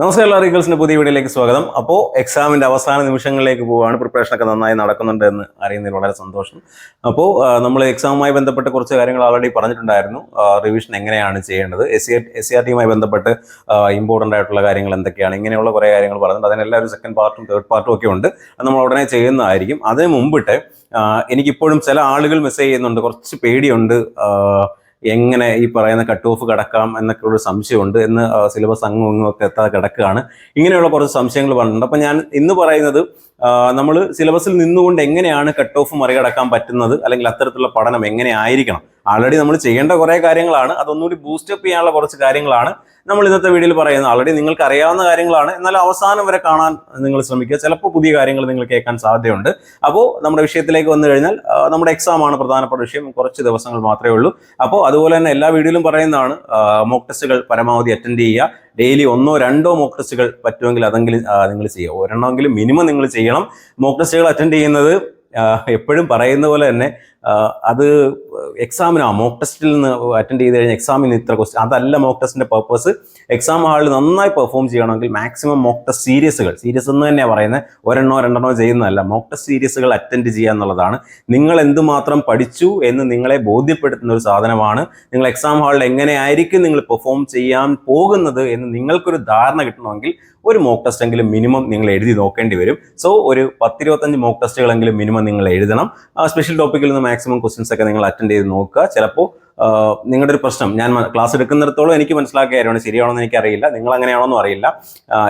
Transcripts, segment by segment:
നമസ്കാരം എല്ലാ റീഗൽസിന്റെ പുതിയ വീഡിയോയിലേക്ക് സ്വാഗതം. അപ്പോൾ എക്സാമിന്റെ അവസാന നിമിഷങ്ങളിലേക്ക് പോവുകയാണ്. പ്രിപ്പറേഷൻ ഒക്കെ നന്നായി നടക്കുന്നുണ്ട് എന്ന് അറിയുന്നതിൽ വളരെ സന്തോഷം. അപ്പോൾ നമ്മൾ എക്സാമുമായി ബന്ധപ്പെട്ട് കുറച്ച് കാര്യങ്ങൾ ഓൾറെഡി പറഞ്ഞിട്ടുണ്ടായിരുന്നു. റിവിഷൻ എങ്ങനെയാണ് ചെയ്യേണ്ടത്? എസ് സി ആർ ടിയുമായി ബന്ധപ്പെട്ട് ഇമ്പോർട്ടന്റ് ആയിട്ടുള്ള കാര്യങ്ങൾ എന്തൊക്കെയാണ്? ഇങ്ങനെയുള്ള കുറേ കാര്യങ്ങൾ പറഞ്ഞിട്ടുണ്ട്. അതിനെല്ലാം ഒരു സെക്കൻഡ് പാർട്ടും തേർഡ് പാർട്ടും ഒക്കെ ഉണ്ട്. അത് നമ്മൾ ഉടനെ ചെയ്യുന്നതായിരിക്കും. അതിന് മുമ്പിട്ട് എനിക്കിപ്പോഴും ചില ആളുകൾ മെസ്സേജ് ചെയ്യുന്നുണ്ട്. കുറച്ച് പേടിയുണ്ട്. എങ്ങനെ ഈ പറയുന്ന കട്ട് ഓഫ് കിടക്കാം എന്നൊക്കെ ഒരു സംശയമുണ്ട് എന്ന് സിലബസ് അങ്ങും ഇങ്ങും ഒക്കെ എത്താതെ കിടക്കുകയാണ്. ഇങ്ങനെയുള്ള കുറച്ച് സംശയങ്ങൾ പറഞ്ഞിട്ടുണ്ട് അപ്പം ഞാൻ ഇന്ന് പറയുന്നത് നമ്മൾ സിലബസിൽ നിന്നുകൊണ്ട് എങ്ങനെയാണ് കട്ട് ഓഫ് മറികടക്കാൻ പറ്റുന്നത്? അല്ലെങ്കിൽ അത്തരത്തിലുള്ള പഠനം എങ്ങനെ ആയിരിക്കണം? ആൾറെഡി നമ്മൾ ചെയ്യേണ്ട കുറേ കാര്യങ്ങളാണ്. അതൊന്നുകൂടി ബൂസ്റ്റപ്പ് ചെയ്യാനുള്ള കുറച്ച് കാര്യങ്ങളാണ് നമ്മൾ ഇന്നത്തെ വീഡിയോയിൽ പറയുന്നത്. ആൾറെഡി നിങ്ങൾക്ക് അറിയാവുന്ന കാര്യങ്ങളാണ്. എന്നാൽ അവസാനം വരെ കാണാൻ നിങ്ങൾ ശ്രമിക്കുക. ചിലപ്പോൾ പുതിയ കാര്യങ്ങൾ നിങ്ങൾ കേൾക്കാൻ സാധ്യതയുണ്ട്. അപ്പോൾ നമ്മുടെ വിഷയത്തിലേക്ക് വന്നു കഴിഞ്ഞാൽ നമ്മുടെ എക്സാം ആണ് പ്രധാനപ്പെട്ട വിഷയം. കുറച്ച് ദിവസങ്ങൾ മാത്രമേ ഉള്ളൂ. അപ്പോൾ അതുപോലെ തന്നെ എല്ലാ വീഡിയോയിലും പറയുന്നതാണ് മോക്ക് ടെസ്റ്റുകൾ പരമാവധി അറ്റൻഡ് ചെയ്യുക. ഡെയിലി ഒന്നോ രണ്ടോ മോക്ക് ടെസ്റ്റുകൾ പറ്റുമെങ്കിൽ അതെങ്കിലും നിങ്ങൾ ചെയ്യുക. ഒരെണ്ണമെങ്കിലും മിനിമം നിങ്ങൾ ചെയ്യണം. മോക്ക് ടെസ്റ്റുകൾ അറ്റൻഡ് ചെയ്യുന്നത് എപ്പോഴും പറയുന്ന പോലെ തന്നെ അത് എക്സാമിനോ മോക്ക് ടെസ്റ്റിൽ നിന്ന് അറ്റൻഡ് ചെയ്ത് കഴിഞ്ഞാൽ എക്സാമിന് ഇത്ര ക്വസ്റ്റ്യൻ അതല്ല മോക്ക് ടെസ്റ്റിന്റെ പർപ്പസ് എക്സാം ഹാളിൽ നന്നായി പെർഫോം ചെയ്യണമെങ്കിൽ മാക്സിമം മോക്ക് ടെസ്റ്റ് സീരീസുകൾ സീരീസ് എന്ന് തന്നെയാണ് പറയുന്നത് ഒരെണ്ണോ രണ്ടെണ്ണോ ചെയ്യുന്നതല്ല മോക്ക് ടെസ്റ്റ് സീരീസുകൾ അറ്റൻഡ് ചെയ്യുക എന്നുള്ളതാണ്. നിങ്ങൾ എന്തുമാത്രം പഠിച്ചു എന്ന് നിങ്ങളെ ബോധ്യപ്പെടുത്തുന്ന ഒരു സാധനമാണ്. നിങ്ങൾ എക്സാം ഹാളിൽ എങ്ങനെയായിരിക്കും നിങ്ങൾ പെർഫോം ചെയ്യാൻ പോകുന്നത് എന്ന് നിങ്ങൾക്കൊരു ധാരണ കിട്ടണമെങ്കിൽ ഒരു മോക്ക് ടെസ്റ്റ് എങ്കിലും മിനിമം നിങ്ങൾ എഴുതി നോക്കേണ്ടി വരും. സോ ഒരു പത്തിരുപത്തഞ്ച് മോക്ക് ടെസ്റ്റുകളെങ്കിലും മിനിമം നിങ്ങൾ എഴുതണം. സ്പെഷ്യൽ ടോപ്പിക്കിൽ നിന്ന് മാക്സിമം ക്വസ്റ്റ്യൻസ് ഒക്കെ നിങ്ങൾ അറ്റൻഡ് ചെയ്ത് നോക്കുക. ചിലപ്പോൾ നിങ്ങളുടെ ഒരു പ്രശ്നം ഞാൻ ക്ലാസ് എടുക്കുന്നിടത്തോളം എനിക്ക് മനസ്സിലാക്കിയ കാര്യമാണ്. ശരിയാണോ എന്ന് എനിക്കറിയില്ല. നിങ്ങൾ അങ്ങനെയാണോന്നും അറിയില്ല.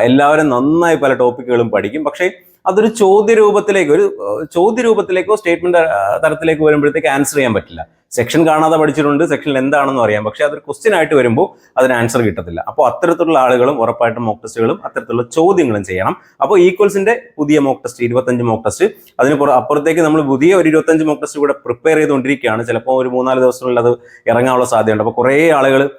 എല്ലാവരും നന്നായി പല ടോപ്പിക്കുകളും പഠിക്കും. പക്ഷേ അതൊരു ചോദ്യ രൂപത്തിലേക്ക് ഒരു ചോദ്യ രൂപത്തിലേക്കോ സ്റ്റേറ്റ്മെന്റ് തരത്തിലേക്ക് വരുമ്പോഴത്തേക്ക് ആൻസർ ചെയ്യാൻ പറ്റില്ല. സെക്ഷൻ കാണാതെ പഠിച്ചിട്ടുണ്ട് സെക്ഷനിൽ എന്താണെന്ന് അറിയാം. പക്ഷേ അതൊരു ക്വസ്റ്റ്യൻ ആയിട്ട് വരുമ്പോൾ അതിന് ആൻസർ കിട്ടത്തില്ല. അപ്പോൾ അത്തരത്തിലുള്ള ആളുകളും ഉറപ്പായിട്ടും മോക്ക് ടെസ്റ്റുകളും അത്തരത്തിലുള്ള ചോദ്യങ്ങളും ചെയ്യണം. അപ്പോൾ ഈക്വൽസിന്റെ പുതിയ മോക്ക് ടെസ്റ്റ് ഇരുപത്തഞ്ച് മോക്ക് ടെസ്റ്റ് അതിന് പുറ- അപ്പുറത്തേക്ക് നമ്മൾ പുതിയ ഒരു ഇരുപത്തഞ്ച് മോക്ക് ടെസ്റ്റ് കൂടെ പ്രിപ്പയർ ചെയ്തുകൊണ്ടിരിക്കുകയാണ്. ചിലപ്പോൾ ഒരു മൂന്നാൽ ദിവസത്തിനുള്ളിൽ അത് ഇറങ്ങാനുള്ള സാധ്യതയുണ്ട്. അപ്പോൾ കുറേ ആളുകൾ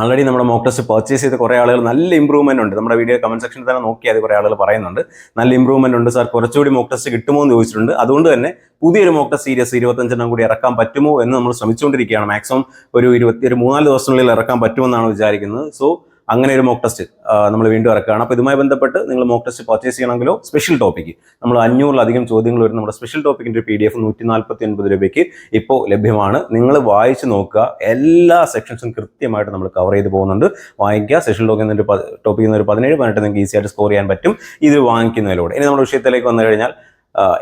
ആൾറെഡി നമ്മുടെ മോക്ക് ടെസ്റ്റ് പർച്ചേസ് ചെയ്ത് കുറേ ആളുകൾ നല്ല ഇമ്പ്രൂവ്മെന്റ് ഉണ്ട്. നമ്മുടെ വീഡിയോ കമന്റ് സെക്ഷനിൽ തന്നെ നോക്കിയാൽ കുറേ ആളുകൾ പറയുന്നുണ്ട്. നല്ല ഇമ്പ്രൂവ്മെന്റ് ഉണ്ട് സാർ കുറച്ചുകൂടി മോക്ക് ടെസ്റ്റ് കിട്ടുമോ എന്ന് ചോദിച്ചിട്ടുണ്ട്. അതുകൊണ്ട് തന്നെ പുതിയൊരു മോക്ക് ടെസ്റ്റ് സീരീസ് ഇരുപത്തഞ്ചെണ്ണം കൂടി ഇറക്കാൻ പറ്റുമോ എന്ന് നമ്മൾ ശ്രമിച്ചുകൊണ്ടിരിക്കുകയാണ്. മാക്സിമം ഒരു ഇരുപത്തി ഒരു മൂന്നാൽ ദിവസത്തിനുള്ളിൽ ഇറക്കാൻ പറ്റുമെന്നാണ് വിചാരിക്കുന്നത്. സോ അങ്ങനെ ഒരു മോക്ക് ടെസ്റ്റ് നമ്മൾ വീണ്ടും ഇറക്കുകയാണ്. അപ്പോൾ ഇതുമായി ബന്ധപ്പെട്ട് നിങ്ങൾ മോക്ക് ടെസ്റ്റ് പർച്ചേസ് ചെയ്യണമെങ്കിലോ സ്പെഷ്യൽ ടോപ്പിക്ക് നമ്മൾ അഞ്ഞൂറിലധികം ചോദ്യങ്ങൾ വരുന്ന നമ്മുടെ സ്പെഷ്യൽ ടോപ്പിക്കിന്റെ പി ഡി എഫ് നൂറ്റി നാൽപ്പത്തി ഒൻപത് രൂപയ്ക്ക് ഇപ്പോൾ ലഭ്യമാണ്. നിങ്ങൾ വായിച്ച് നോക്കുക. എല്ലാ സെക്ഷൻസും കൃത്യമായിട്ട് നമ്മൾ കവർ ചെയ്ത് പോകുന്നുണ്ട്. വാങ്ങിക്കുക സ്പെഷ്യൽ ടോപ്പിൽ നിന്ന് ടോപ്പിൽ നിന്ന് ഒരു പതിനേഴ് പതിനെട്ട് നിങ്ങൾക്ക് ഈസി ആയിട്ട് സ്കോർ ചെയ്യാൻ പറ്റും. ഇത് വാങ്ങിക്കുന്നതിലൂടെ. ഇനി നമ്മുടെ വിഷയത്തിലേക്ക് വന്നു കഴിഞ്ഞാൽ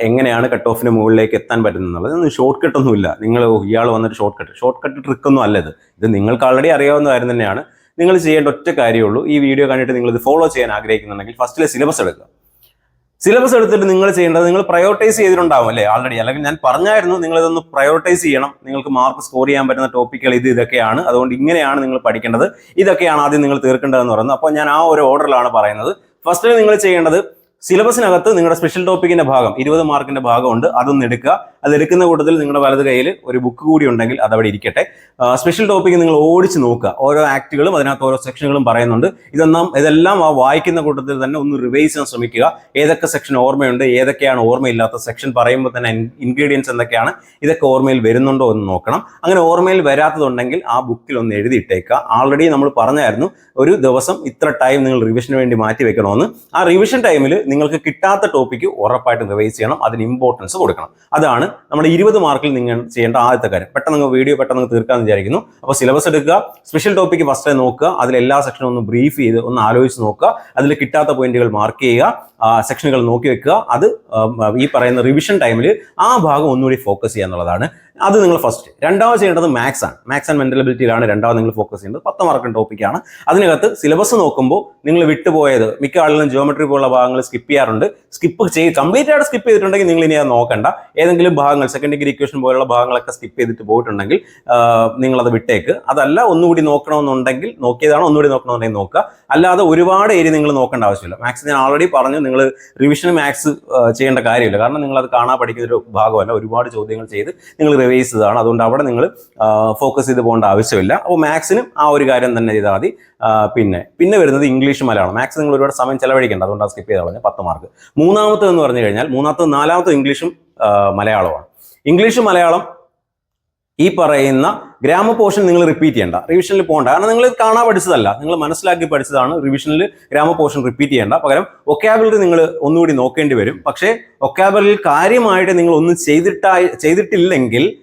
എങ്ങനെയാണ് കട്ട് ഓഫിന് മുകളിലേക്ക് എത്താൻ പറ്റുന്നത് ഇതൊന്നും ഷോർട്ട് കട്ട് ഒന്നുമില്ല. നിങ്ങൾ ഇയാൾ വന്നിട്ട് ഷോർട്ട് കട്ട് ഷോർട്ട് കട്ട് ട്രിക്കൊന്നും അല്ലത് ഇത് നിങ്ങൾക്ക് ആൾറെഡി അറിയാവുന്ന കാര്യം തന്നെയാണ്. നിങ്ങൾ ചെയ്യേണ്ട ഒറ്റ കാര്യമുള്ളൂ. ഈ വീഡിയോ കണ്ടിട്ട് നിങ്ങൾ ഇത് ഫോളോ ചെയ്യാൻ ആഗ്രഹിക്കുന്നുണ്ടെങ്കിൽ ഫസ്റ്റിലെ സിലബസ് എടുക്കുക. സിലബസ് എടുത്തിട്ട് നിങ്ങൾ ചെയ്യേണ്ടത് നിങ്ങൾ പ്രയോറിറ്റൈസ് ചെയ്തിട്ടുണ്ടാവും അല്ലേ? ആൾറെഡി അല്ലെങ്കിൽ ഞാൻ പറഞ്ഞായിരുന്നു നിങ്ങൾ ഇതൊന്ന് പ്രയോറിറ്റൈസ് ചെയ്യണം. നിങ്ങൾക്ക് മാർക്ക് സ്കോർ ചെയ്യാൻ പറ്റുന്ന ടോപ്പിക്കുകൾ ഇത് ഇതൊക്കെയാണ്. അതുകൊണ്ട് ഇങ്ങനെയാണ് നിങ്ങൾ പഠിക്കേണ്ടത്. ഇതൊക്കെയാണ് ആദ്യം നിങ്ങൾ തീർക്കേണ്ടതെന്ന് പറയുന്നത്. അപ്പോൾ ഞാൻ ആ ഒരു ഓർഡറിലാണ് പറയുന്നത്. ഫസ്റ്റ് നിങ്ങൾ ചെയ്യേണ്ടത് സിലബസിനകത്ത് നിങ്ങളുടെ സ്പെഷ്യൽ ടോപ്പിക്കിന്റെ ഭാഗം ഇരുപത് മാർക്കിന്റെ ഭാഗമുണ്ട് അതൊന്ന് എടുക്കുക. അത് എടുക്കുന്ന കൂട്ടത്തിൽ നിങ്ങളുടെ വലത് കയ്യിൽ ഒരു ബുക്ക് കൂടി ഉണ്ടെങ്കിൽ അതവിടെ ഇരിക്കട്ടെ. സ്പെഷ്യൽ ടോപ്പിക്ക് നിങ്ങൾ ഓടിച്ച് നോക്കുക. ഓരോ ആക്ടുകളും അതിനകത്ത് ഓരോ സെക്ഷനുകളും പറയുന്നുണ്ട്. ഇതൊന്നും ഇതെല്ലാം ആ വായിക്കുന്ന കൂട്ടത്തിൽ തന്നെ ഒന്ന് റിവൈസ് ചെയ്യാൻ ശ്രമിക്കുക. ഏതൊക്കെ സെക്ഷൻ ഓർമ്മയുണ്ട് ഏതൊക്കെയാണ് ഓർമ്മയില്ലാത്ത സെക്ഷൻ പറയുമ്പോൾ തന്നെ ഇൻഗ്രീഡിയൻസ് എന്തൊക്കെയാണ് ഇതൊക്കെ ഓർമ്മയിൽ വരുന്നുണ്ടോ എന്ന് നോക്കണം. അങ്ങനെ ഓർമ്മയിൽ വരാത്തതുണ്ടെങ്കിൽ ആ ബുക്കിൽ ഒന്ന് എഴുതിയിട്ടേക്കുക. ആൾറെഡി നമ്മൾ പറഞ്ഞായിരുന്നു ഒരു ദിവസം ഇത്ര ടൈം നിങ്ങൾ റിവിഷന് വേണ്ടി മാറ്റി വെക്കണമെന്ന് ആ റിവിഷൻ ടൈമിൽ നിങ്ങൾക്ക് കിട്ടാത്ത ടോപ്പിക്ക് ഉറപ്പായിട്ടും റിവൈസ് ചെയ്യണം. അതിന് ഇമ്പോർട്ടൻസ് കൊടുക്കണം. അതാണ് നമ്മുടെ ഇരുപത് മാർക്കിൽ നിങ്ങൾ ചെയ്യേണ്ട ആദ്യത്തെ കാര്യം. പെട്ടെന്ന് വീഡിയോ പെട്ടെന്ന് തീർക്കാമെന്ന് വിചാരിക്കുന്നു. അപ്പോൾ സിലബസ് എടുക്കുക സ്പെഷ്യൽ ടോപ്പിക്ക് ഫസ്റ്റ് നോക്കുക അതിൽ എല്ലാ സെക്ഷനും ഒന്ന് ബ്രീഫ് ചെയ്ത് ഒന്ന് ആലോചിച്ച് നോക്കുക അതിൽ കിട്ടാത്ത പോയിന്റുകൾ മാർക്ക് ചെയ്യുക സെക്ഷനുകൾ നോക്കി വെക്കുക. അത് ഈ പറയുന്ന റിവിഷൻ ടൈമിൽ ആ ഭാഗം ഒന്നുകൂടി ഫോക്കസ് ചെയ്യുക എന്നുള്ളതാണ് അത് നിങ്ങൾ ഫസ്റ്റ് രണ്ടാമത് ചെയ്യേണ്ടത് മാത്സ് ആണ്. മാത്സ് ആൻഡ് മെന്റൽ എബിലിറ്റിയിലാണ് രണ്ടാമത് നിങ്ങൾ ഫോക്കസ് ചെയ്യേണ്ടത്. പത്ത് മാർക്കിൻ ടോപ്പിക്കാണ് അതിനകത്ത് സിലബസ് നോക്കുമ്പോൾ നിങ്ങൾ വിട്ടുപോയത് മിക്ക ആളുകളും ജിയോമെട്രി പോലുള്ള ഭാഗങ്ങൾ സ്കിപ്പ് ചെയ്യാറുണ്ട്. സ്കിപ്പ് ചെയ്ത് കംപ്ലീറ്റ് ആയിട്ട് സ്കിപ്പ് ചെയ്തിട്ടുണ്ടെങ്കിൽ നിങ്ങൾ ഇനി അത് നോക്കണ്ട. ഏതെങ്കിലും ഭാഗങ്ങൾ സെക്കൻഡ് ഡിഗ്രി ഇക്വേഷൻ പോലുള്ള ഭാഗങ്ങളൊക്കെ സ്കിപ്പ് ചെയ്തിട്ട് പോയിട്ടുണ്ടെങ്കിൽ നിങ്ങളത് വിട്ടേക്ക്. അതല്ല ഒന്നുകൂടി നോക്കണമെന്നുണ്ടെങ്കിൽ നോക്കിയതാണ് ഒന്നുകൂടി നോക്കണമെന്നുണ്ടെങ്കിൽ നോക്കുക. അല്ലാതെ ഒരുപാട് ഏരിയ നിങ്ങൾ നോക്കേണ്ട ആവശ്യമില്ല. മാത്സ് ഞാൻ ഓൾറെഡി പറഞ്ഞു നിങ്ങൾ റിവിഷൻ മാത്സ് ചെയ്യേണ്ട കാര്യമില്ല. കാരണം നിങ്ങൾ അത് കാണാൻ പഠിക്കുന്ന ഒരു ഭാഗമല്ല. ഒരുപാട് ചോദ്യങ്ങൾ ചെയ്ത് നിങ്ങൾ റിവൈസ് ആണ് അതുകൊണ്ട് അവിടെ നിങ്ങൾ ഫോക്കസ് ചെയ്ത് പോകേണ്ട ആവശ്യമില്ല. അപ്പോൾ മാത്സിനും ആ ഒരു കാര്യം തന്നെ ചെയ്താൽ മതി. പിന്നെ പിന്നെ വരുന്നത് ഇംഗ്ലീഷ് മലയാളം. മാത്സ് നിങ്ങൾ ഒരുപാട് സമയം ചെലവഴിക്കേണ്ട. അതുകൊണ്ട് സ്കിപ്പ് ചെയ്ത് കളഞ്ഞ പത്ത് മാർക്ക് മൂന്നാമത്തെ എന്ന് പറഞ്ഞു കഴിഞ്ഞാൽ മൂന്നാമത്തെ നാലാമത്തെ ഇംഗ്ലീഷും മലയാളമാണ് ഇംഗ്ലീഷും മലയാളം ഈ പറയുന്ന ഗ്രാമ പോർഷൻ നിങ്ങൾ റിപ്പീറ്റ് ചെയ്യേണ്ട. റിവിഷനിൽ പോകണ്ട. കാരണം നിങ്ങൾ കാണാൻ പഠിച്ചതല്ല. നിങ്ങൾ മനസ്സിലാക്കി പഠിച്ചതാണ്. റിവിഷനിൽ ഗ്രാമ പോർഷൻ റിപ്പീറ്റ് ചെയ്യേണ്ട. പകരം ഒക്കാബിലിറ്റി നിങ്ങൾ ഒന്നുകൂടി നോക്കേണ്ടി വരും. പക്ഷേ ഒക്കാബിലിറ്റിയിൽ കാര്യമായിട്ട് നിങ്ങൾ ഒന്നും ചെയ്തിട്ടായി ചെയ്തിട്ടില്ലെങ്കിൽ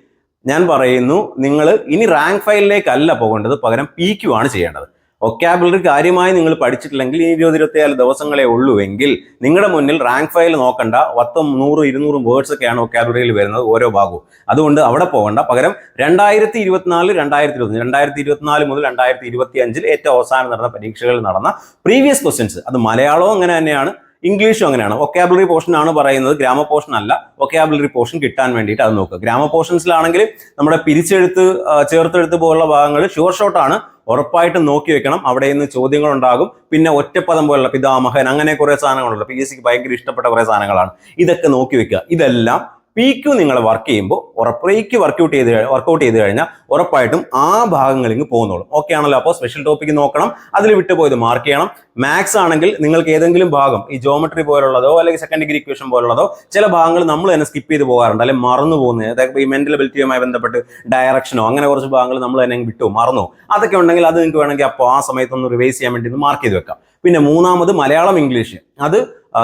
ഞാൻ പറയുന്നു നിങ്ങൾ ഇനി റാങ്ക് ഫയലിലേക്കല്ല പോകേണ്ടത്. പകരം പി ക്യു ആണ് ചെയ്യേണ്ടത്. ഒക്കാബിലറി കാര്യമായി നിങ്ങൾ പഠിച്ചിട്ടില്ലെങ്കിൽ ഈ ഇരുപത് ഇരുപത്തിയാൽ ദിവസങ്ങളെ ഉള്ളൂ എങ്കിൽ നിങ്ങളുടെ മുന്നിൽ റാങ്ക് ഫയൽ നോക്കണ്ട. പത്തും നൂറും ഇരുന്നൂറും വേർഡ്സ് ഒക്കെയാണ് ഒക്കാബിലറിയിൽ വരുന്നത് ഓരോ ഭാഗവും. അതുകൊണ്ട് അവിടെ പോകണ്ട. പകരം രണ്ടായിരത്തി ഇരുപത്തിനാല് രണ്ടായിരത്തി ഇരുപത്തി രണ്ടായിരത്തി ഇരുപത്തിനാല് മുതൽ രണ്ടായിരത്തി ഇരുപത്തി അഞ്ചിൽ ഏറ്റവും അവസാനം നടന്ന പരീക്ഷകളിൽ നടന്ന പ്രീവിയസ് ക്വസ്റ്റ്യൻസ് അത് മലയാളവും അങ്ങനെ തന്നെയാണ്. ഇംഗ്ലീഷും അങ്ങനെയാണ്. ഒക്കാബുലറി പോർഷൻ ആണ് പറയുന്നത്. ഗ്രാമ പോർഷൻ അല്ല. ഒക്കാബുലറി പോർഷൻ കിട്ടാൻ വേണ്ടിയിട്ട് അത് നോക്കുക. ഗ്രാമ പോർഷൻസിലാണെങ്കിൽ നമ്മുടെ പിരിച്ചെഴുത്ത് ചേർത്തെഴുത്ത് പോലുള്ള ഭാഗങ്ങൾ ഷുവർ ഷോട്ടാണ് ഉറപ്പായിട്ടും നോക്കി വെക്കണം. അവിടെ നിന്ന് ചോദ്യങ്ങൾ ഉണ്ടാകും പിന്നെ ഒറ്റപ്പദം പോലുള്ള പിതാമഹൻ അങ്ങനെ കുറേ സാധനങ്ങളുണ്ട്. പി എസ് സിക്ക് ഭയങ്കര ഇഷ്ടപ്പെട്ട കുറേ സാധനങ്ങളാണ്. ഇതൊക്കെ നോക്കി വെക്കുക. ഇതെല്ലാം പി ക്യു നിങ്ങൾ വർക്ക് ചെയ്യുമ്പോൾ ഉറപ്പേക്ക് വർക്കൗട്ട് ചെയ്ത് വർക്കൗട്ട് ചെയ്ത് കഴിഞ്ഞാൽ ഉറപ്പായിട്ടും ആ ഭാഗങ്ങളിലേക്ക് പോകുന്നോളും. ഓക്കെ ആണല്ലോ. അപ്പോൾ സ്പെഷ്യൽ ടോപ്പിക്ക് നോക്കണം. അതിൽ വിട്ടുപോയത് മാർക്ക് ചെയ്യണം. മാത്സ് ആണെങ്കിൽ നിങ്ങൾക്ക് ഏതെങ്കിലും ഭാഗം ഈ ജോമെട്രി പോലുള്ളതോ അല്ലെങ്കിൽ സെക്കൻഡ് ഡിഗ്രി ഇക്വേഷൻ പോലുള്ളതോ ചില ഭാഗങ്ങൾ നമ്മൾ തന്നെ സ്കിപ്പ് ചെയ്ത് പോകാറുണ്ട്. അല്ലെങ്കിൽ മറന്നു പോകുന്നത്. അതായത് ഈ മെന്റൽ എബിലിറ്റിയുമായി ബന്ധപ്പെട്ട് ഡയറക്ഷനോ അങ്ങനെ കുറച്ച് ഭാഗങ്ങൾ നമ്മൾ തന്നെ വിട്ടു മറന്നു അതൊക്കെ ഉണ്ടെങ്കിൽ അത് നിങ്ങൾക്ക് വേണമെങ്കിൽ അപ്പോൾ ആ സമയത്തൊന്ന് റിവൈസ് ചെയ്യാൻ വേണ്ടി മാർക്ക് ചെയ്ത് വെക്കാം. പിന്നെ മൂന്നാമത് മലയാളം ഇംഗ്ലീഷ്. അത്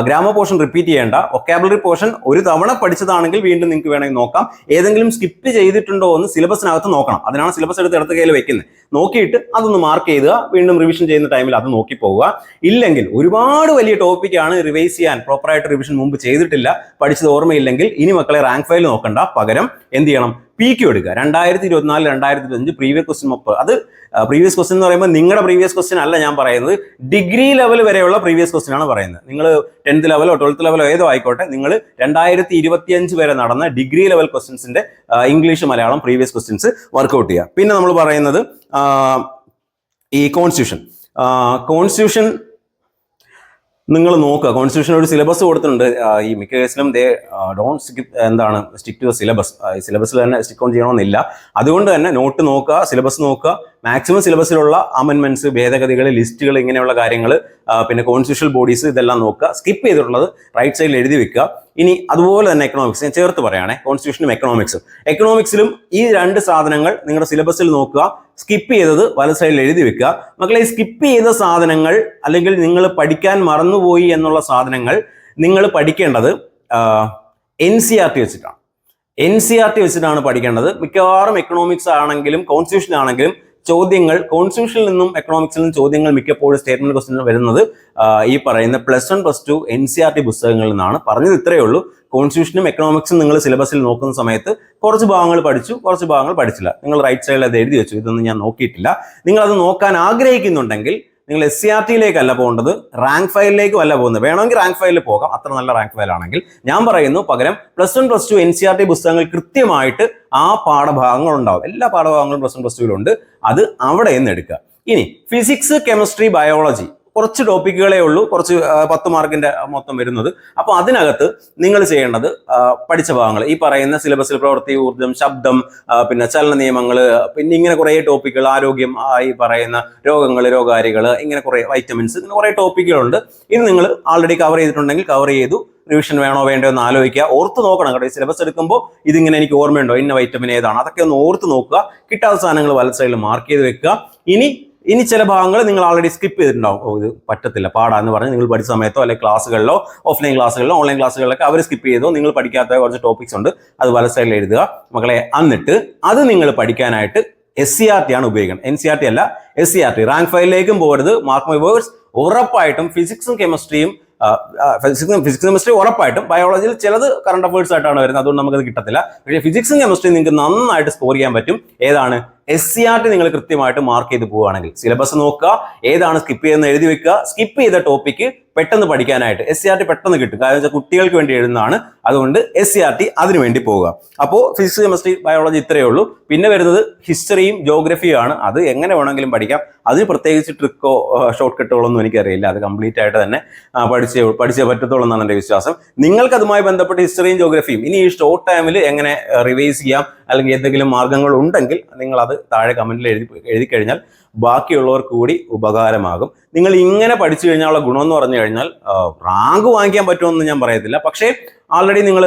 ഗ്രാമ പോർഷൻ റിപ്പീറ്റ് ചെയ്യേണ്ട. ഒക്കാബുലറി പോർഷൻ ഒരു തവണ പഠിച്ചതാണെങ്കിൽ വീണ്ടും നിങ്ങൾക്ക് വേണമെങ്കിൽ നോക്കാം. ഏതെങ്കിലും സ്കിപ്പ് ചെയ്തിട്ടുണ്ടോ എന്ന് സിലബസിനകത്ത് നോക്കണം. അതിനാണ് സിലബസ് എടുത്ത് ഇടത്ത് കയ്യിൽ വെക്കുന്നത്. നോക്കിയിട്ട് അതൊന്ന് മാർക്ക് ചെയ്യുക. വീണ്ടും റിവിഷൻ ചെയ്യുന്ന ടൈമിൽ അത് നോക്കി പോവുക. ഇല്ലെങ്കിൽ ഒരുപാട് വലിയ ടോപ്പിക്കാണ് റിവൈസ് ചെയ്യാൻ പ്രോപ്പറായിട്ട് റിവിഷൻ മുമ്പ് ചെയ്തിട്ടില്ല. പഠിച്ചത് ഓർമ്മയില്ലെങ്കിൽ ഇനി മക്കളെ റാങ്ക് ഫയൽ നോക്കണ്ട. പകരം എന്ത് ചെയ്യണം? പി ക്യു എടുക്കുക. രണ്ടായിരത്തി ഇരുപത്തിനാല് രണ്ടായിരത്തി ഇരുപത്തഞ്ച് പ്രീവിയസ് ക്വസ്റ്റ്യൻ മുപ്പത് അത് പ്രീവിയസ് ക്വസ്റ്റ്യൻ എന്ന് പറയുമ്പോൾ നിങ്ങളുടെ പ്രീവിയസ് ക്വസ്റ്റ്യൻ അല്ല ഞാൻ പറയുന്നത്. ഡിഗ്രി ലെവൽ വരെയുള്ള പ്രീവിയസ് ക്വസ്റ്റ്യൻ ആണ് പറയുന്നത്. നിങ്ങൾ ടെൻത്ത് ലെവലോ ട്വൽത്ത് ലെവലോ ഏതോ ആയിക്കോട്ടെ നിങ്ങൾ രണ്ടായിരത്തി ഇരുപത്തിയഞ്ച് വരെ നടന്ന degree level ക്വസ്റ്റ്യൻസിന്റെ English Malayalam previous questions work out ചെയ്യുക. പിന്നെ നമ്മൾ പറയുന്നത് ഈ കോൺസ്റ്റിറ്റ്യൂഷൻ കോൺസ്റ്റിറ്റ്യൂഷൻ നിങ്ങൾ നോക്കുക. കോൺസ്റ്റിറ്റ്യൂഷൻ ഒരു സിലബസ് കൊടുത്തിട്ടുണ്ട്. ഈ മിക്ക കേസിലും ദേ ഡോണ്ട് സ്കിപ്പ് എന്താണ് സ്റ്റിക്ക് ടു സിലബസ് സിലബസിൽ തന്നെ സ്റ്റിക്ക് ഓൺ ചെയ്യണമെന്നില്ല. അതുകൊണ്ട് തന്നെ നോട്ട് നോക്കുക സിലബസ് നോക്കുക മാക്സിമം സിലബസിലുള്ള അമെൻമെന്റ്സ് ഭേദഗതികൾ ലിസ്റ്റുകൾ ഇങ്ങനെയുള്ള കാര്യങ്ങൾ പിന്നെ കോൺസ്റ്റിറ്റ്യൂഷണൽ ബോഡീസ് ഇതെല്ലാം നോക്കുക. സ്കിപ്പ് ചെയ്തിട്ടുള്ളത് റൈറ്റ് സൈഡിൽ എഴുതി വെക്കുക. ഇനി അതുപോലെ തന്നെ എക്കണോമിക്സ് ഞാൻ ചേർത്ത് പറയുകയാണെ. കോൺസ്റ്റിറ്റ്യൂഷനും എക്കണോമിക്സും എക്കണോമിക്സിലും ഈ രണ്ട് സാധനങ്ങൾ നിങ്ങളുടെ സിലബസിൽ നോക്കുക. സ്കിപ്പ് ചെയ്തത് വല സൈഡിൽ എഴുതി വെക്കുക. മക്കളെ സ്കിപ്പ് ചെയ്ത സാധനങ്ങൾ അല്ലെങ്കിൽ നിങ്ങൾ പഠിക്കാൻ മറന്നുപോയി എന്നുള്ള സാധനങ്ങൾ നിങ്ങൾ പഠിക്കേണ്ടത് എൻ സി ആർ ടി വെച്ചിട്ടാണ്. എൻ സി ആർ ടി വെച്ചിട്ടാണ് പഠിക്കേണ്ടത്. മിക്കവാറും എക്കണോമിക്സ് ആണെങ്കിലും കോൺസ്റ്റിറ്റ്യൂഷൻ ആണെങ്കിലും ചോദ്യങ്ങൾ കോൺസ്റ്റിറ്റ്യൂഷനിൽ നിന്നും എക്കണോമിക്സിൽ നിന്നും ചോദ്യങ്ങൾ മിക്കപ്പോഴും സ്റ്റേറ്റ്മെന്റ് ക്വസ്റ്റിനും വരുന്നത് ഈ പറയുന്ന plus one plus two N C R T പുസ്തകങ്ങളിൽ നിന്നാണ്. പറഞ്ഞത് ഇത്രയേ ഉള്ളൂ. കോൺസ്റ്റിറ്റ്യൂഷനും എക്കണോമിക്സും നിങ്ങൾ സിലബസിൽ നോക്കുന്ന സമയത്ത് കുറച്ച് ഭാഗങ്ങൾ പഠിച്ചു കുറച്ച് ഭാഗങ്ങൾ പഠിച്ചില്ല. നിങ്ങൾ റൈറ്റ് സൈഡിൽ അത് എഴുതി വെച്ചു. ഇതൊന്നും ഞാൻ നോക്കിയിട്ടില്ല. നിങ്ങൾ അത് നോക്കാൻ ആഗ്രഹിക്കുന്നുണ്ടെങ്കിൽ നിങ്ങൾ എസ് സി ആർ ടിയിലേക്കല്ല പോകേണ്ടത് റാങ്ക് ഫയലിലേക്കും അല്ല പോകുന്നത്. വേണമെങ്കിൽ റാങ്ക് ഫയലിൽ പോകാം. അത്ര നല്ല റാങ്ക് ഫയൽ ആണെങ്കിൽ. ഞാൻ പറയുന്നു പകരം plus one plus two N C E R പുസ്തകങ്ങൾ കൃത്യമായിട്ട് ആ പാഠഭാഗങ്ങൾ ഉണ്ടാവും എല്ലാ പാഠഭാഗങ്ങളും പ്ലസ് വൺ പ്ലസ് ടുവിലുണ്ട് അത് അവിടെ നിന്ന് എടുക്കുക. ഇനി ഫിസിക്സ് കെമിസ്ട്രി ബയോളജി കുറച്ച് ടോപ്പിക്കുകളേ ഉള്ളൂ. കുറച്ച് പത്ത് മാർക്കിന്റെ മൊത്തം വരുന്നത്. അപ്പോൾ അതിനകത്ത് നിങ്ങൾ ചെയ്യേണ്ടത് പഠിച്ച ഭാഗങ്ങൾ. ഈ പറയുന്ന സിലബസിൽ പ്രവൃത്തി ഊർജം ശബ്ദം പിന്നെ ചലന നിയമങ്ങൾ പിന്നെ ഇങ്ങനെ കുറേ ടോപ്പിക്കുകൾ ആരോഗ്യം ഈ പറയുന്ന രോഗങ്ങൾ രോഗാരികൾ ഇങ്ങനെ കുറേ വൈറ്റമിൻസ് ഇങ്ങനെ കുറേ ടോപ്പിക്കുകളുണ്ട്. ഇത് നിങ്ങൾ ആൾറെഡി കവർ ചെയ്തിട്ടുണ്ടെങ്കിൽ കവർ ചെയ്തു. റിവിഷൻ വേണോ വേണ്ടോ എന്ന് ആലോചിക്കുക. ഓർത്ത് നോക്കണം കേട്ടോ. ഈ സിലബസ് എടുക്കുമ്പോൾ ഇതിങ്ങനെ എനിക്ക് ഓർമ്മയുണ്ടോ? ഇന്ന വൈറ്റമിൻ ഏതാണ്? അതൊക്കെ ഒന്ന് ഓർത്ത് നോക്കുക. കിട്ടാത്ത സാധനങ്ങൾ വലത് സൈഡിൽ മാർക്ക് ചെയ്ത് വെക്കുക. ഇനി ഇനി ചില ഭാഗങ്ങൾ നിങ്ങൾ ആൾറെഡി സ്കിപ്പ് ചെയ്തിട്ടുണ്ടാവും. ഇത് പറ്റത്തില്ല. പാടാന്ന് പറഞ്ഞ് നിങ്ങൾ പഠിച്ച സമയത്തോ അല്ലെങ്കിൽ ക്ലാസ്സുകളിലോ ഓഫ്ലൈൻ ക്ലാസ്സുകളിലോ ഓൺലൈൻ ക്ലാസ്സുകളിലൊക്കെ അവർ സ്കിപ്പ് ചെയ്തോ. നിങ്ങൾ പഠിക്കാത്ത കുറച്ച് ടോപ്പിക്സ് ഉണ്ട്. അത് വല സൈഡിൽ എഴുതുക. മക്കളെ എന്നിട്ട് അത് നിങ്ങൾ പഠിക്കാനായിട്ട് എസ് സി ആർ ടി ആണ് ഉപയോഗിക്കുന്നത് എൻ സി ആർ ടി അല്ല S C R T rank ഫൈവിലേക്കും പോകരുത്. മാർക്ക് മൈ വേർഡ്സ് ഉറപ്പായിട്ടും ഫിസിക്സും കെമിസ്ട്രിയും ഫിസിക്സും ഫിസിക്സ് കെമിസ്ട്രി ഉറപ്പായിട്ടും ബയോളജിയിൽ ചിലത് കറണ്ട് അഫേഴ്സ് ആയിട്ടാണ് വരുന്നത്. അതുകൊണ്ട് നമുക്കത് കിട്ടത്തില്ല. പക്ഷേ ഫിസിക്സും കെമിസ്ട്രിയും നിങ്ങൾക്ക് നന്നായിട്ട് സ്കോർ ചെയ്യാൻ പറ്റും. ഏതാണ്? എസ് സി ആർ ടി നിങ്ങൾ കൃത്യമായിട്ട് മാർക്ക് ചെയ്ത് പോവുകയാണെങ്കിൽ സിലബസ് നോക്കുക ഏതാണ് സ്കിപ്പ് ചെയ്യുന്നത് എഴുതി വെക്കുക സ്കിപ്പ് ചെയ്ത ടോപ്പിക്ക് പെട്ടെന്ന് പഠിക്കാനായിട്ട് എസ് സി ആർ ടി പെട്ടെന്ന് കിട്ടും. കാരണം വെച്ചാൽ കുട്ടികൾക്ക് വേണ്ടി എഴുതുന്നതാണ്. അതുകൊണ്ട് എസ് സി ആർ ടി അതിനു വേണ്ടി പോവുക. അപ്പോൾ ഫിസിക്സ് കെമിസ്ട്രി ബയോളജി ഇത്രയേ ഉള്ളൂ. പിന്നെ വരുന്നത് ഹിസ്റ്ററിയും ജോഗ്രഫിയും ആണ് അത് എങ്ങനെ വേണമെങ്കിലും പഠിക്കാം. അതിന് പ്രത്യേകിച്ച് ട്രിക്കോ ഷോർട്ട് കട്ടുകളൊന്നും എനിക്കറിയില്ല. അത് കംപ്ലീറ്റ് ആയിട്ട് തന്നെ പഠിച്ച പഠിച്ചേ പറ്റത്തുള്ളൂ എന്നാണ് എന്റെ വിശ്വാസം. നിങ്ങൾക്ക് അതുമായി ബന്ധപ്പെട്ട് ഹിസ്റ്ററിയും ജോഗ്രഫിയും ഇനി ഈ ഷോർട്ട് ടൈമിൽ എങ്ങനെ റിവൈസ് ചെയ്യാം അല്ലെങ്കിൽ എന്തെങ്കിലും മാർഗങ്ങൾ ഉണ്ടെങ്കിൽ നിങ്ങൾ അത് താഴെ കമന്റിൽ എഴുതി എഴുതി കഴിഞ്ഞാൽ ബാക്കിയുള്ളവർക്ക് കൂടി ഉപകാരമാകും. നിങ്ങൾ ഇങ്ങനെ പഠിച്ചു കഴിഞ്ഞാൽ ഗുണമെന്ന് പറഞ്ഞു റാങ്ക് വാങ്ങിക്കാൻ പറ്റുമെന്ന് ഞാൻ പറയത്തില്ല. പക്ഷേ ആൾറെഡി നിങ്ങൾ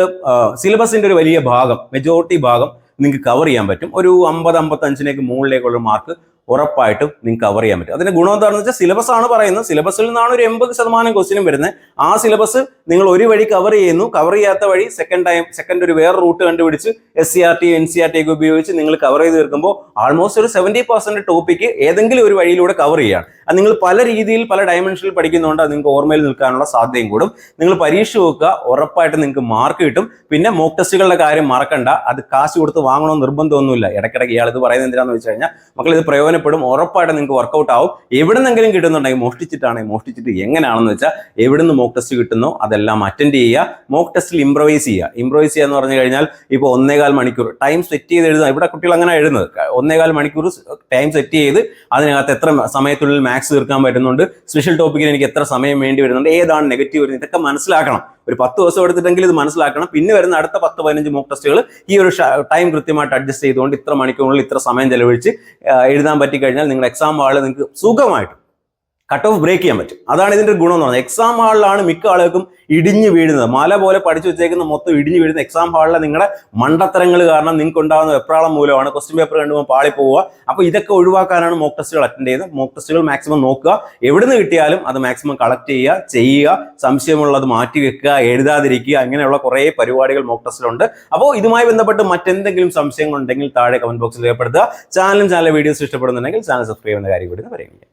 സിലബസിന്റെ ഒരു വലിയ ഭാഗം മെജോറിറ്റി ഭാഗം നിങ്ങൾക്ക് കവർ ചെയ്യാൻ പറ്റും. ഒരു അമ്പത് അമ്പത്തഞ്ചിനേക്ക് മുകളിലേക്കുള്ള മാർക്ക് ഉറപ്പായിട്ടും നിങ്ങൾക്ക് കവർ ചെയ്യാൻ പറ്റും. അതിന്റെ ഗുണം എന്താണെന്ന് വെച്ചാൽ സിലബസ് ആണ് പറയുന്നത്. സിലബസിൽ നിന്നാണ് ഒരു എൺപത് ശതമാനം ക്വസ്റ്റിനും വരുന്നത്. ആ സിലബസ് നിങ്ങൾ ഒരു വഴി കവർ ചെയ്യുന്നു. കവർ ചെയ്യാത്ത വഴി സെക്കൻഡ് ടൈം സെക്കൻഡ് ഒരു വേറെ റൂട്ട് കണ്ടുപിടിച്ച് S C E R T N C E R ഉപയോഗിച്ച് നിങ്ങൾ കവർ ചെയ്ത് തീർക്കുമ്പോൾ ആൾമോസ്റ്റ് ഒരു സെവന്റി പെർസെന്റ് ടോപ്പിക്ക് ഏതെങ്കിലും ഒരു വഴിയിലൂടെ കവർ ചെയ്യുകയാണ്. അത് നിങ്ങൾ പല രീതിയിൽ പല ഡയമെൻഷനിൽ പഠിക്കുന്നതുകൊണ്ട് അത് നിങ്ങൾക്ക് ഓർമ്മയിൽ നിൽക്കാനുള്ള സാധ്യതയും കൂടും. നിങ്ങൾ പരീക്ഷ വെക്കുക. ഉറപ്പായിട്ട് നിങ്ങൾക്ക് മാർക്ക് കിട്ടും. പിന്നെ മോക്ക് ടെസ്റ്റുകളുടെ കാര്യം മറക്കണ്ട. അത് കാശ് കൊടുത്ത് വാങ്ങണമെന്ന് നിർബന്ധമൊന്നുമില്ല. ഇടയ്ക്കിടയ്ക്ക് ഇയാൾ ഇത് പറയുന്നത് എന്തിനാന്ന് വെച്ച് കഴിഞ്ഞാൽ മക്കൾ ഇത് പ്രയോജനപ്പെടും ഉറപ്പായിട്ട് നിങ്ങൾക്ക് വർക്കൗട്ട് ആവും. എവിടെന്നെങ്കിലും കിട്ടുന്നുണ്ടെങ്കിൽ മോഷ്ടിച്ചിട്ടാണെങ്കിൽ മോഷ്ടിച്ചിട്ട് എങ്ങനെയാണെന്ന് വെച്ചാൽ എവിടുന്ന് മോക്ക് ടെസ്റ്റ് കിട്ടുന്നോ അതെല്ലാം അറ്റൻഡ് ചെയ്യുക. മോക്ക് ടെസ്റ്റിൽ ഇംപ്രവൈസ് ചെയ്യുക. ഇംപ്രവൈസ് ചെയ്യുക എന്ന് പറഞ്ഞു കഴിഞ്ഞാൽ ഇപ്പോൾ ഒന്നേകാൽ മണിക്കൂർ. ടൈം സെറ്റ് ചെയ്ത് എഴുതുക. ഇവിടെ കുട്ടികൾ അങ്ങനെ എഴുതുന്നത്. ഒന്നേകാൽ മണിക്കൂർ ടൈം സെറ്റ് ചെയ്ത് അതിനകത്ത് എത്ര സമയത്തുള്ളിൽ മാത്സ് തീർക്കാൻ പറ്റുന്നുണ്ട്. സ്പെഷ്യൽ ടോപ്പിക്കിന് എനിക്ക് എത്ര സമയം വേണ്ടി വരുന്നുണ്ട്. ഏതാണ് നെഗറ്റീവ് വരുന്നത്? ഇതൊക്കെ മനസ്സിലാക്കണം. ഒരു പത്ത് ദിവസം എടുത്തിട്ടെങ്കിൽ ഇത് മനസ്സിലാക്കണം. പിന്നെ വരുന്ന അടുത്ത പത്ത് പതിനഞ്ച് മോക്ക് ടെസ്റ്റുകൾ ഈ ഒരു ടൈം കൃത്യമായിട്ട് അഡ്ജസ്റ്റ് ചെയ്തുകൊണ്ട് ഇത്ര മണിക്കൂറിൽ ഇത്ര സമയം ചെലവഴിച്ച് എഴുതാൻ പറ്റിക്കഴിഞ്ഞാൽ നിങ്ങളുടെ എക്സാം വാളിൽ നിങ്ങൾക്ക് സുഖമായിട്ട് കട്ട് ഓഫ് ബ്രേക്ക് ചെയ്യാൻ പറ്റും. അതാണ് ഇതിന്റെ ഗുണം എന്ന് പറയുന്നത്. എക്സാം ഹാളിലാണ് മിക്ക ആളുകൾക്കും ഇടിഞ്ഞു വീഴുന്നത്. മല പോലെ പഠിച്ചു വെച്ചേക്കുന്ന മൊത്തം ഇടിഞ്ഞു വീഴുന്ന എക്സാം ഹാളിലെ നിങ്ങളുടെ മണ്ടത്തരങ്ങൾ കാരണം നിങ്ങൾക്ക് ഉണ്ടാകുന്ന വെപ്രാളം മൂലമാണ് ക്വസ്റ്റ്യൻ പേപ്പർ കണ്ടുമ്പോൾ പാളി പോവുക. അപ്പോൾ ഇതൊക്കെ ഒഴിവാക്കാനാണ് മോക്ക് ടെസ്റ്റുകൾ അറ്റൻഡ് ചെയ്യുന്നത്. മോക്ക് ടെസ്റ്റുകൾ മാക്സിമം നോക്കുക. എവിടുന്ന് കിട്ടിയാലും അത് മാക്സിമം കളക്ട് ചെയ്യുക ചെയ്യുക സംശയമുള്ളത് മാറ്റി വെക്കുക എഴുതാതിരിക്കുക അങ്ങനെയുള്ള കുറേ പരിപാടികൾ മോക്ക് ടെസ്റ്റിലുണ്ട് അപ്പോൾ ഇതുമായി ബന്ധപ്പെട്ട് മറ്റെന്തെങ്കിലും സംശയങ്ങളുണ്ടെങ്കിൽ താഴെ കമന്റ് ബോക്സിൽ രേഖപ്പെടുത്തുക. ചാനലും ചാനൽ വീഡിയോസ് ഇഷ്ടപ്പെടുന്നുണ്ടെങ്കിൽ ചാനൽ സബ്സ്ക്രൈബ് ചെയ്യുന്ന കാര്യം കൂടി പറയുക.